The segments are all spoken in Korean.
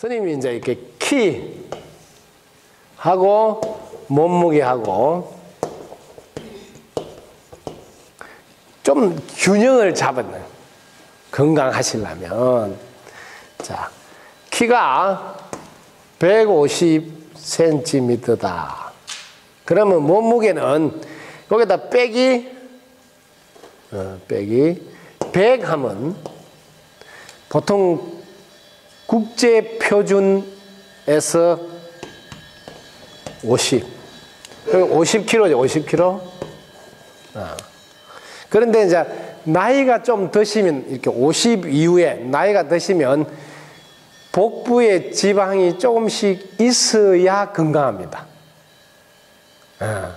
스님이 이제 이렇게 키 하고 몸무게 하고 좀 균형을 잡는 건강하시려면 자 키가 150cm다. 그러면 몸무게는 여기다 빼기 어, 빼기 100 하면 보통 국제 표준에서 50 50kg죠 50kg 어. 그런데 이제 나이가 좀 드시면 이렇게 50 이후에 나이가 드시면 복부에 지방이 조금씩 있어야 건강합니다. 어.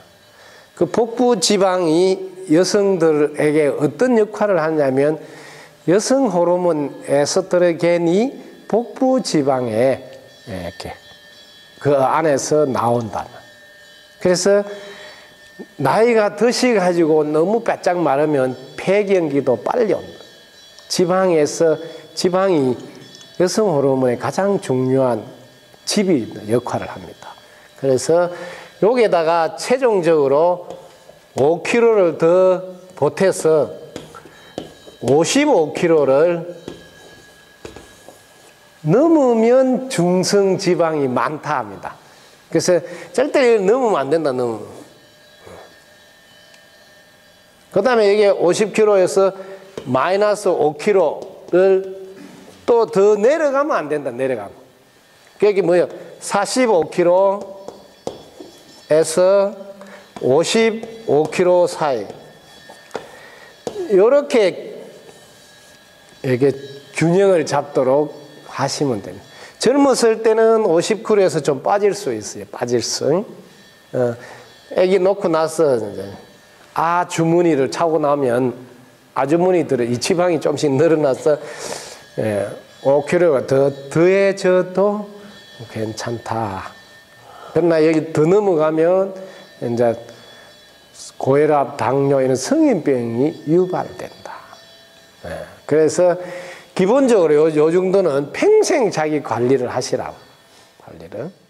그 복부 지방이 여성들에게 어떤 역할을 하냐면 여성 호르몬 에스트로겐이 복부 지방에 이렇게 그 안에서 나온다. 그래서 나이가 드셔가지고 너무 바짝 마르면 폐경기도 빨리 온다. 지방에서 지방이 여성 호르몬의 가장 중요한 집이 역할을 합니다. 그래서 여기에다가 최종적으로 5kg를 더 보태서 55kg를 넘으면 중성 지방이 많다 합니다. 그래서 절대 넘으면 안 된다, 넘으면. 그 다음에 이게 50kg에서 마이너스 5kg를 또 더 내려가면 안 된다, 내려가면. 그게 뭐예요? 45kg에서 55kg 사이. 이렇게 이게 균형을 잡도록 하시면 됩니다. 젊었을 때는 50kg에서 좀 빠질 수 있어요. 빠질 수. 어, 애기 놓고 나서 이제 아 주머니를 차고 나면 아주머니들은 이 지방이 좀씩 늘어나서 예, 5kg가 더 더해져도 괜찮다. 그러나 여기 더 넘어가면 이제 고혈압, 당뇨 이런 성인병이 유발된다. 예, 그래서 기본적으로 요, 요 정도는 평생 자기 관리를 하시라고 관리를.